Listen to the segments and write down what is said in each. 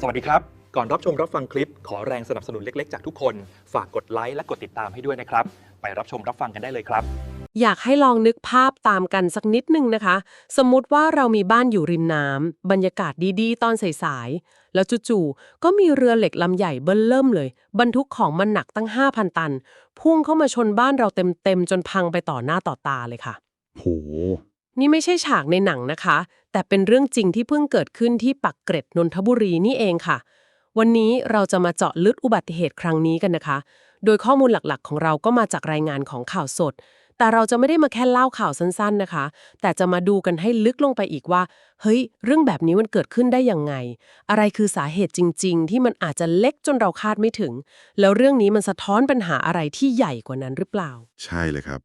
สวัสดีครับ ก่อนรับชมรับฟังคลิป ขอแรงสนับสนุนเล็กๆ จากทุกคน ฝากกดไลค์และกดติดตามให้ด้วยนะครับ ไปรับชมรับฟังกันได้เลยครับ อยากให้ลองนึกภาพตามกันสักนิดนึงนะคะ สมมุติว่าเรามีบ้านอยู่ริมน้ำบรรยากาศดีๆ ตอนสายๆแล้วจู่ๆก็มีเรือเหล็กลำใหญ่เบิ้ลเริ่มเลย บรรทุกของมันหนักตั้ง 5,000 ตัน พุ่งเข้ามาชนบ้านเราเต็มๆจนพังไปต่อหน้าต่อตาเลยค่ะ โห นี่ไม่ใช่ฉากในหนังนะคะ แต่เป็นเรื่องจริงที่เพิ่งเกิดขึ้นที่ปักเกร็ดนนทบุรีนี่เองค่ะ วันนี้เราจะมาเจาะลึกอุบัติเหตุครั้งนี้กันนะคะ โดยข้อมูลหลักๆ ของเราก็มาจากรายงานของข่าวสด แต่เราจะไม่ได้มาแค่เล่าข่าวสั้นๆนะคะ แต่จะมาดูกันให้ลึกลงไปอีกว่า เฮ้ย เรื่องแบบนี้มันเกิดขึ้นได้ยังไง อะไรคือสาเหตุจริง ๆ ที่มันอาจจะเล็กจนเราคาดไม่ถึง แล้วเรื่องนี้มันสะท้อนปัญหาอะไรที่ใหญ่กว่านั้นหรือเปล่า ใช่เลยครับ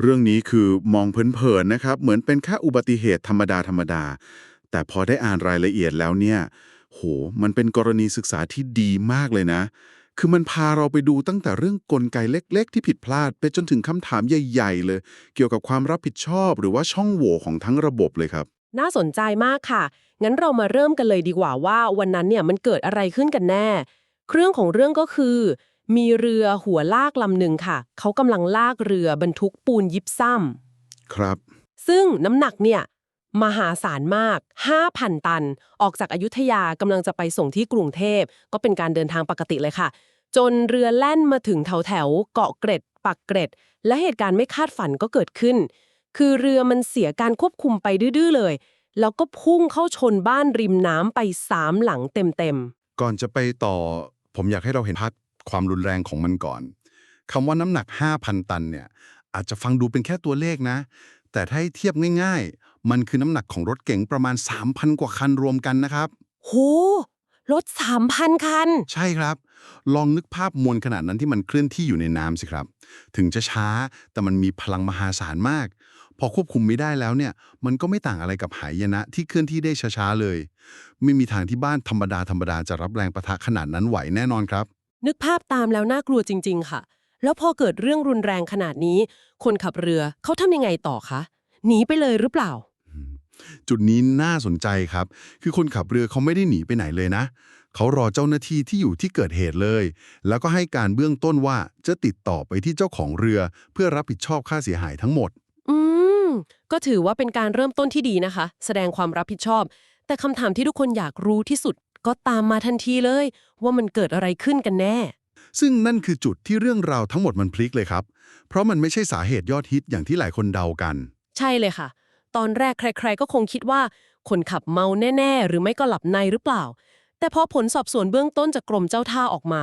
เรื่องนี้คือมองเผินๆนะครับ เหมือนเป็นแค่อุบัติเหตุธรรมดาธรรมดา แต่พอได้อ่านรายละเอียดแล้วเนี่ย โห มันเป็นกรณีศึกษาที่ดีมากเลยนะ คือมันพาเราไปดูตั้งแต่เรื่องกลไกเล็ก ๆ ที่ผิดพลาด ไปจนถึงคำถามใหญ่ ๆ เลย เกี่ยวกับความรับผิดชอบ หรือว่าช่องโหว่ของทั้งระบบเลยครับ น่าสนใจมากค่ะ งั้นเรามาเริ่มกันเลยดีกว่าว่า วันนั้นเนี่ยมันเกิดอะไรขึ้นกันแน่ เครื่องของเรื่องก็คือ มีเรือหัวลากลำหนึ่งค่ะ เขากำลังลากเรือบรรทุกปูนยิบซ้ำครับซึ่งน้ำหนักเนี่ย มหาศาลมาก 5,000 ตัน ออกจากอายุทยากำลังจะไปส่งที่กรุงเทพ ก็เป็นการเดินทางปกติเลยค่ะ จนเรือแล่นมาถึงแถวแถวๆเกาะเกร็ด ปักเกร็ด และเหตุการณ์ไม่คาดฝันก็เกิดขึ้น คือเรือมันเสียการควบคุมไปดื้อๆเลย แล้วก็พุ่งเข้าชนบ้านริมน้ำไปสามหลังเต็มก่อนจะไปต่อ ผมอยากให้เราเห็นภาพ ความรุนแรงของมันก่อนคำว่าน้ำหนัก 5,000 ตันเนี่ยอาจจะฟังดูเป็นแค่ตัวเลขนะ แต่ถ้าให้เทียบง่ายๆ มันคือน้ำหนักของรถเก๋งประมาณ 3,000 กว่าคันรวมกันนะครับๆโหรถ 3,000 คัน ใช่ครับ ลองนึกภาพมวลขนาดนั้นที่มันเคลื่อนที่อยู่ในน้ำสิครับ ถึงจะช้าแต่มันมีพลังมหาศาลมาก พอควบคุมไม่ได้แล้วเนี่ย มันก็ไม่ต่างอะไรกับหายนะ ที่เคลื่อนที่ได้ช้าๆเลย ไม่มีทางที่บ้านธรรมดาธรรมดาจะรับแรงประทะขนาดนั้นไหวแน่นอนครับ นึกภาพตามแล้วน่ากลัวจริง ๆ ค่ะ แล้วพอเกิดเรื่องรุนแรงขนาดนี้ คนขับเรือเขาทำยังไงต่อคะ หนีไปเลยหรือเปล่า จุดนี้น่าสนใจครับ คือคนขับเรือเขาไม่ได้หนีไปไหนเลยนะ เขารอเจ้าหน้าที่ที่อยู่ที่เกิดเหตุเลย แล้วก็ให้การเบื้องต้นว่าจะติดต่อไปที่เจ้าของเรือ เพื่อรับผิดชอบค่าเสียหายทั้งหมด อืม ก็ถือว่าเป็นการเริ่มต้นที่ดีนะคะ แสดงความรับผิดชอบ แต่คำถามที่ทุกคนอยากรู้ที่สุด ก็ตามมาทันทีเลย ว่ามันเกิดอะไรขึ้นกันแน่ ซึ่งนั่นคือจุดที่เรื่องราวทั้งหมดมันพลิกเลยครับ เพราะมันไม่ใช่สาเหตุยอดฮิตอย่างที่หลายคนเดากัน ใช่เลยค่ะ ตอนแรกใคร ๆ ก็คงคิดว่า คนขับเมาแน่ ๆ หรือไม่ก็หลับในหรือเปล่า แต่พอผลสอบสวนเบื้องต้นจากกรมเจ้าท่าออกมา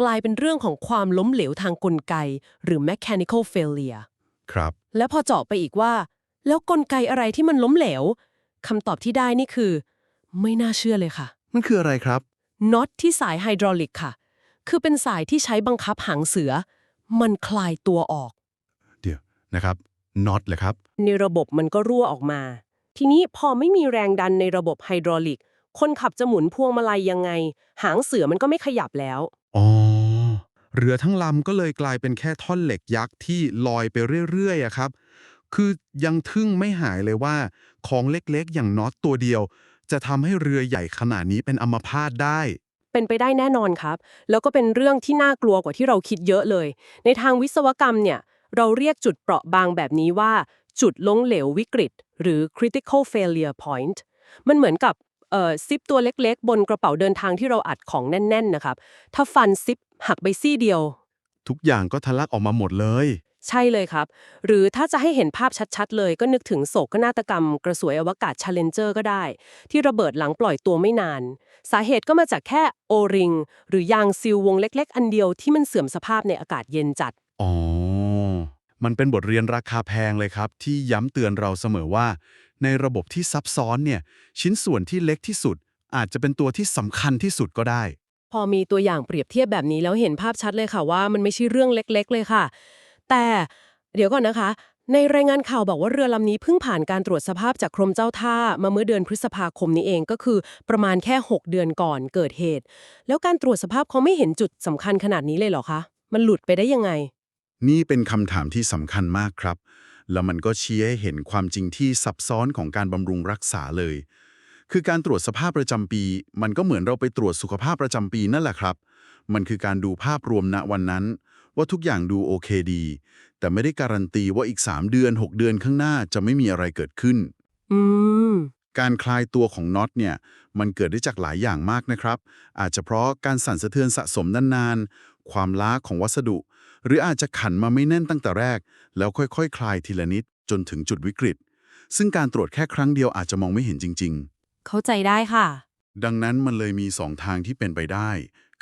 กลายเป็นเรื่องของความล้มเหลวทางกลไก หรือ mechanical failure ครับ แล้วพอเจาะไปอีกว่า แล้วกลไกอะไรที่มันล้มเหลวคำตอบที่ได้นี่คือ ไม่น่าเชื่อเลยค่ะ มันคืออะไรครับ น็อตที่สายไฮดรอลิกค่ะ คือเป็นสายที่ใช้บังคับหางเสือ มันคลายตัวออก เดี๋ยวนะครับน็อตเลยครับ ในระบบมันก็รั่วออกมา ทีนี้พอไม่มีแรงดันในระบบไฮดรอลิก คนขับจะหมุนพวงมาลัยยังไง หางเสือมันก็ไม่ขยับแล้ว อ๋อ เรือทั้งลำก็เลยกลายเป็นแค่ท่อนเหล็กยักษ์ที่ลอยไปเรื่อยๆอะครับ คือยังทึ่งไม่หายเลยว่า ของเล็กๆ อย่างน็อตตัวเดียว จะทำให้เรือใหญ่ขนาดนี้เป็นอัมพาตได้ เป็นไปได้แน่นอนครับ แล้วก็เป็นเรื่องที่น่ากลัวกว่าที่เราคิดเยอะเลย ในทางวิศวกรรมเนี่ย เราเรียกจุดเปราะบางแบบนี้ว่า จุดล้มเหลววิกฤต หรือ critical failure point มันเหมือนกับเอ่อซิปตัวเล็กๆ บนกระเป๋าเดินทางที่เราอัดของแน่น ๆ นะครับ ถ้าฟันซิปหักไปซี่เดียว ทุกอย่างก็ทะลักออกมาหมดเลย ใช่เลยครับ หรือถ้าจะให้เห็นภาพชัดๆ เลยก็นึกถึงโศกนาฏกรรม กระสวยอวกาศ Challenger ก็ได้ ที่ระเบิดหลังปล่อยตัวไม่นาน สาเหตุก็มาจากแค่โอริงหรือยางซีลวงเล็ก ๆ อันเดียวที่มันเสื่อมสภาพในอากาศเย็นจัด อ๋อ มันเป็นบทเรียนราคาแพงเลยครับ ที่ย้ำเตือนเราเสมอว่า ในระบบที่ซับซ้อนเนี่ยชิ้นส่วนที่เล็กที่สุด อาจจะเป็นตัวที่สำคัญที่สุดก็ได้ พอมีตัวอย่างเปรียบเทียบแบบนี้แล้วเห็นภาพชัดเลยค่ะว่า มันไม่ใช่เรื่องเล็ก ๆ เลยค่ะ แต่เดี๋ยวก่อนนะคะ ในรายงานข่าวบอกว่าเรือลำนี้เพิ่งผ่านการตรวจสภาพจากกรมเจ้าท่ามาเมื่อเดือนพฤษภาคมนี้เองก็คือประมาณแค่ 6 เดือนก่อนเกิดเหตุ แล้วการตรวจสภาพเขาไม่เห็นจุดสำคัญขนาดนี้เลยเหรอคะ มันหลุดไปได้ยังไง นี่เป็นคำถามที่สำคัญมากครับ แล้วมันก็ชี้ให้เห็นความจริงที่ซับซ้อนของการบำรุงรักษาเลย คือการตรวจสภาพประจำปี มันก็เหมือนเราไปตรวจสุขภาพประจำปีนั่นแหละครับ มันคือการดูภาพรวมณวันนั้น ว่าทุกอย่างดูโอเคดี แต่ไม่ได้การันตีว่าอีก 3 เดือน 6 เดือนข้างหน้าจะไม่มีอะไรเกิดขึ้น อืมการคลายตัวของน็อตเนี่ย มันเกิดได้จากหลายอย่างมากนะครับ อาจจะเพราะการสั่นสะเทือนสะสมนานๆ ความล้าของวัสดุ หรืออาจจะขันมาไม่แน่นตั้งแต่แรก แล้วค่อยๆคคลายทีละนิดจนถึงจุดวิกฤต ซึ่งการตรวจแค่ครั้งเดียวอาจจะมองไม่เห็นจริงเข้าใจได้ค่ะๆดังนั้นมันเลยมีสองทางที่เป็นไปได้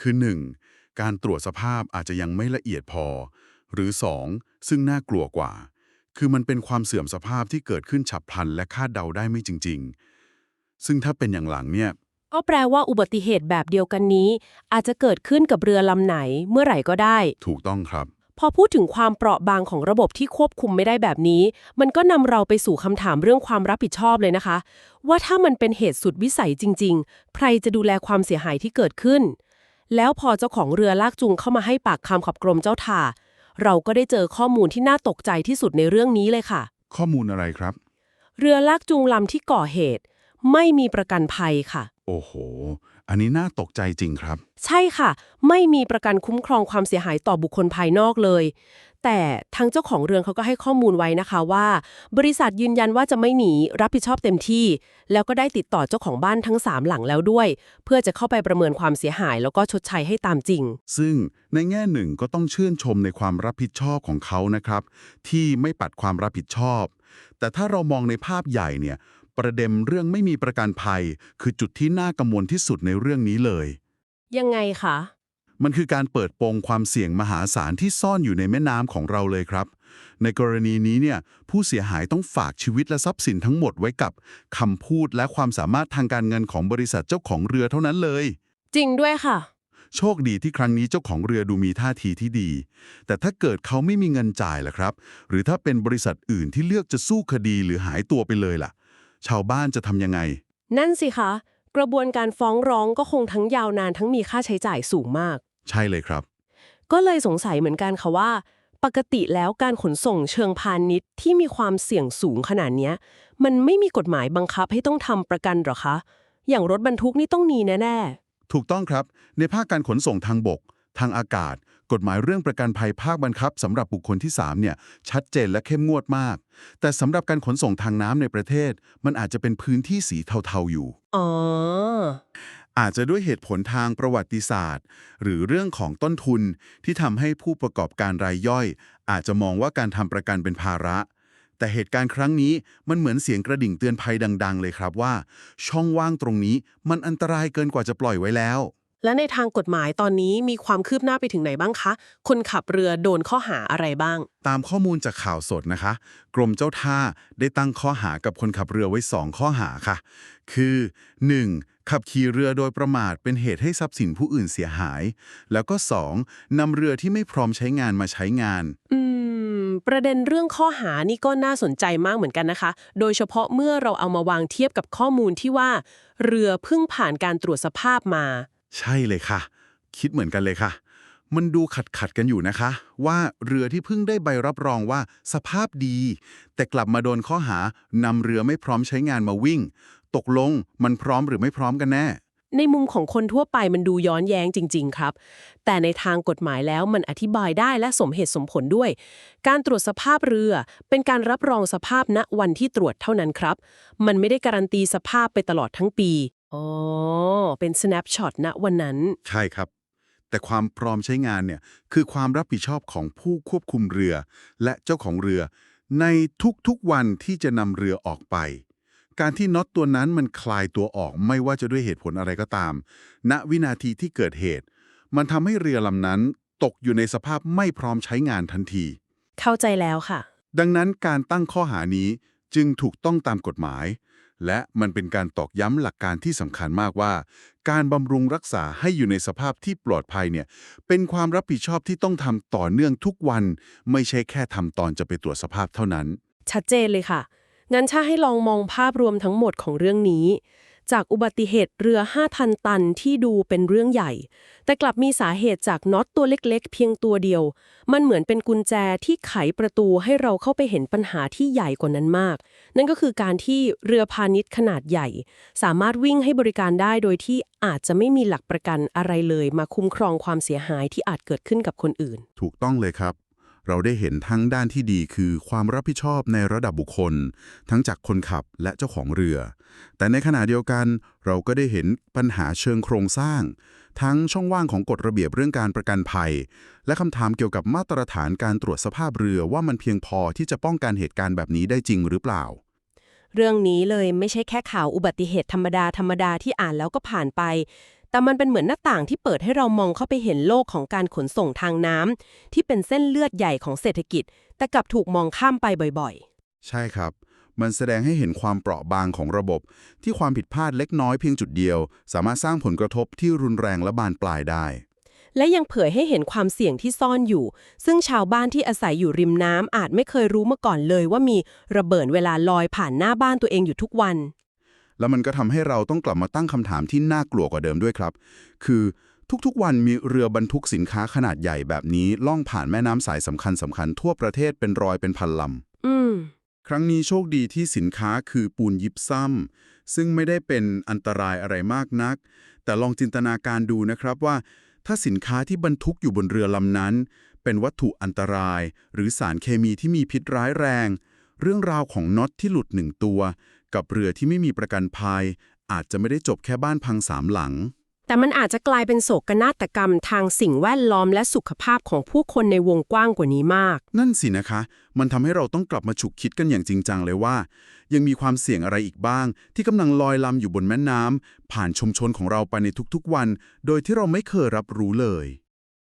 คือ 1. การตรวจสภาพอาจจะยังไม่ละเอียดพอ หรือ 2. ซึ่งน่ากลัวกว่า คือมันเป็นความเสื่อมสภาพที่เกิดขึ้นฉับพลันและคาดเดาได้ไม่จริง ๆ ซึ่งถ้าเป็นอย่างหลังเนี่ยก็แปลว่าอุบัติเหตุแบบเดียวกันนี้ อาจจะเกิดขึ้นกับเรือลำไหนเมื่อไหร่ก็ได้ ถูกต้องครับ พอพูดถึงความเปราะบางของระบบที่ควบคุมไม่ได้แบบนี้ มันก็นำเราไปสู่คำถามเรื่องความรับผิดชอบเลยนะคะ ว่าถ้ามันเป็นเหตุสุดวิสัยจริง ๆ ใครจะดูแลความเสียหายที่เกิดขึ้น แล้วพอเจ้าของเรือลากจูงเข้ามาให้ปากคำขับกรมเจ้าท่า เราก็ได้เจอข้อมูลที่น่าตกใจที่สุดในเรื่องนี้เลยค่ะ ข้อมูลอะไรครับ เรือลากจูงลำที่ก่อเหตุ ไม่มีประกันภัยค่ะ โอ้โห อันนี้น่าตกใจจริงครับ ใช่ค่ะ ไม่มีประกันคุ้มครองความเสียหายต่อบุคคลภายนอกเลย แต่ทางเจ้าของเรือนเขาก็ให้ข้อมูลไว้นะคะว่า บริษัทยืนยันว่าจะไม่หนีรับผิดชอบเต็มที่ แล้วก็ได้ติดต่อเจ้าของบ้านทั้ง 3 หลังแล้วด้วย เพื่อจะเข้าไปประเมินความเสียหาย แล้วก็ชดใช้ให้ตามจริง ซึ่งในแง่หนึ่งก็ต้องชื่นชมในความรับผิดชอบของเขานะครับ ที่ไม่ปัดความรับผิดชอบ แต่ถ้าเรามองในภาพใหญ่เนี่ย ประเด็นเรื่องไม่มีประกันภัย คือจุดที่น่ากังวลที่สุดในเรื่องนี้เลย ยังไงคะ มันคือการเปิดโปงความเสี่ยงมหาศาลที่ซ่อนอยู่ในแม่น้ำของเราเลยครับ ในกรณีนี้เนี่ยผู้เสียหายต้องฝากชีวิตและทรัพย์สินทั้งหมดไว้กับคำพูดและความสามารถทางการเงินของบริษัทเจ้าของเรือเท่านั้นเลย จริงด้วยค่ะ โชคดีที่ครั้งนี้เจ้าของเรือดูมีท่าทีที่ดี แต่ถ้าเกิดเขาไม่มีเงินจ่ายล่ะครับ หรือถ้าเป็นบริษัทอื่นที่เลือกจะสู้คดีหรือหายตัวไปเลยล่ะ ชาวบ้านจะทำยังไง นั่นสิคะ กระบวนการฟ้องร้องก็คงทั้งยาวนานทั้งมีค่าใช้จ่ายสูงมาก ใช่เลยครับ ก็เลยสงสัยเหมือนกันค่ะว่า ปกติแล้วการขนส่งเชิงพาณิชย์ที่มีความเสี่ยงสูงขนาดเนี้ย มันไม่มีกฎหมายบังคับให้ต้องทำประกันหรอคะ อย่างรถบรรทุกนี่ต้องมีแน่ถูกต้องครับ ในภาคการขนส่งทางบก ทางอากาศ กฎหมายเรื่องประกันภัยภาคบังคับสำหรับบุคคลที่3เนี่ยชัดเจนและเข้มงวดมาก แต่สำหรับการขนส่งทางน้ำในประเทศ มันอาจจะเป็นพื้นที่สีเทาๆอยู่ๆอ๋อ อาจจะด้วยเหตุผลทางประวัติศาสตร์ หรือเรื่องของต้นทุนที่ทำให้ผู้ประกอบการรายย่อย อาจจะมองว่าการทำประกันเป็นภาระแต่เหตุการณ์ครั้งนี้มันเหมือนเสียงกระดิ่งเตือนภัยดัง ๆ เลยครับว่า ช่องว่างตรงนี้มันอันตรายเกินกว่าจะปล่อยไว้แล้ว และในทางกฎหมายตอนนี้มีความคืบหน้าไปถึงไหนบ้างคะ คนขับเรือโดนข้อหาอะไรบ้าง ตามข้อมูลจากข่าวสดนะคะ กรมเจ้าท่าได้ตั้งข้อหากับคนขับเรือไว้ 2 ข้อหาค่ะ คือ 1. ขับขี่เรือโดยประมาทเป็นเหตุให้ทรัพย์สินผู้อื่นเสียหาย แล้วก็ 2. นำเรือที่ไม่พร้อมใช้งานมาใช้งาน อืม ประเด็นเรื่องข้อหานี่ก็น่าสนใจมากเหมือนกันนะคะ โดยเฉพาะเมื่อเราเอามาวางเทียบกับข้อมูลที่ว่า เรือเพิ่งผ่านการตรวจสภาพมา ใช่เลยค่ะ คิดเหมือนกันเลยค่ะ มันดูขัดขัดกันอยู่นะคะ ว่าเรือที่เพิ่งได้ใบรับรองว่าสภาพดี แต่กลับมาโดนข้อหานำเรือไม่พร้อมใช้งานมาวิ่ง ตกลงมันพร้อมหรือไม่พร้อมกันแน่ ในมุมของคนทั่วไปมันดูย้อนแย้งจริง ๆ ครับ แต่ในทางกฎหมายแล้วมันอธิบายได้และสมเหตุสมผลด้วย การตรวจสภาพเรือ เป็นการรับรองสภาพณวันที่ตรวจเท่านั้นครับ มันไม่ได้การันตีสภาพไปตลอดทั้งปี อ๋อ เป็น snapshot ณวันนั้น ใช่ครับ แต่ความพร้อมใช้งานเนี่ยคือความรับผิดชอบของผู้ควบคุมเรือ และเจ้าของเรือ ในทุกๆวันที่จะนำเรือออกไป การที่น็อตตัวนั้นมันคลายตัวออกไม่ว่าจะด้วยเหตุผลอะไรก็ตาม ณวินาทีที่เกิดเหตุ มันทำให้เรือลำนั้นตกอยู่ในสภาพไม่พร้อมใช้งานทันที เข้าใจแล้วค่ะ ดังนั้นการตั้งข้อหานี้จึงถูกต้องตามกฎหมาย และมันเป็นการตอกย้ำหลักการที่สำคัญมากว่า การบำรุงรักษาให้อยู่ในสภาพที่ปลอดภัยเนี่ยเป็นความรับผิดชอบที่ต้องทำต่อเนื่องทุกวัน ไม่ใช่แค่ทำตอนจะไปตรวจสภาพเท่านั้น ชัดเจนเลยค่ะ งั้นถ้าให้ลองมองภาพรวมทั้งหมดของเรื่องนี้ จากอุบัติเหตุเรือ5ทันตันที่ดูเป็นเรื่องใหญ่ แต่กลับมีสาเหตุจากน็อตตัวเล็กๆ เพียงตัวเดียว มันเหมือนเป็นกุญแจที่ไขประตูให้เราเข้าไปเห็นปัญหาที่ใหญ่กว่านั้นมาก นั่นก็คือการที่เรือพาณิชย์ขนาดใหญ่ สามารถวิ่งให้บริการได้โดยที่อาจจะไม่มีหลักประกันอะไรเลย มาคุ้มครองความเสียหายที่อาจเกิดขึ้นกับคนอื่น ถูกต้องเลยครับ เราได้เห็นทั้งด้านที่ดีคือความรับผิดชอบในระดับบุคคล ทั้งจากคนขับและเจ้าของเรือ แต่ในขณะเดียวกัน เราก็ได้เห็นปัญหาเชิงโครงสร้าง ทั้งช่องว่างของกฎระเบียบเรื่องการประกันภัย และคำถามเกี่ยวกับมาตรฐานการตรวจสภาพเรือว่ามันเพียงพอที่จะป้องกันเหตุการณ์แบบนี้ได้จริงหรือเปล่าเรื่องนี้เลยไม่ใช่แค่ข่าวอุบัติเหตุธรรมดาธรรมดาที่อ่านแล้วก็ผ่านไป แต่มันเป็นเหมือนหน้าต่างที่เปิดให้เรามองเข้าไปเห็นโลกของการขนส่งทางน้ำที่เป็นเส้นเลือดใหญ่ของเศรษฐกิจ แต่กลับถูกมองข้ามไปบ่อยใช่ครับ มันแสดงให้เห็นความเปราะบางของระบบ ที่ความผิดพลาดเล็กน้อยเพียงจุดเดียว สามารถสร้างผลกระทบที่รุนแรงและบานปลายได้ๆและยังเผยให้เห็นความเสี่ยงที่ซ่อนอยู่ ซึ่งชาวบ้านที่อาศัยอยู่ริมน้ำอาจไม่เคยรู้มาก่อนเลยว่ามีระเบิดเวลาลอยผ่านหน้าบ้านตัวเองอยู่ทุกวัน แล้วมันก็ทำให้เราต้องกลับมาตั้งคำถามที่น่ากลัวกว่าเดิมด้วยครับ คือทุกๆ วันมีเรือบรรทุกสินค้าขนาดใหญ่แบบนี้ล่องผ่านแม่น้ำสายสำคัญสำคัญทั่วประเทศเป็นร้อยเป็นพันลำอืมครั้งนี้โชคดีที่สินค้าคือปูนยิบซ้ำซึ่งไม่ได้เป็นอันตรายอะไรมากนัก แต่ลองจินตนาการดูนะครับว่า ถ้าสินค้าที่บรรทุกอยู่บนเรือลำนั้น เป็นวัตถุอันตราย หรือสารเคมีที่มีพิษร้ายแรง เรื่องราวของน็อตที่หลุดหนึ่งตัว กับเรือที่ไม่มีประกันภัย อาจจะไม่ได้จบแค่บ้านพังสามหลัง แต่มันอาจจะกลายเป็นโศกนาฏกรรมทางสิ่งแวดล้อมและสุขภาพของผู้คนในวงกว้างกว่านี้มาก นั่นสินะคะ มันทำให้เราต้องกลับมาฉุกคิดกันอย่างจริงจังเลยว่า ยังมีความเสี่ยงอะไรอีกบ้าง ที่กำลังลอยลำอยู่บนแม่น้ำผ่านชุมชนของเราไปในทุกๆวัน โดยที่เราไม่เคยรับรู้เลย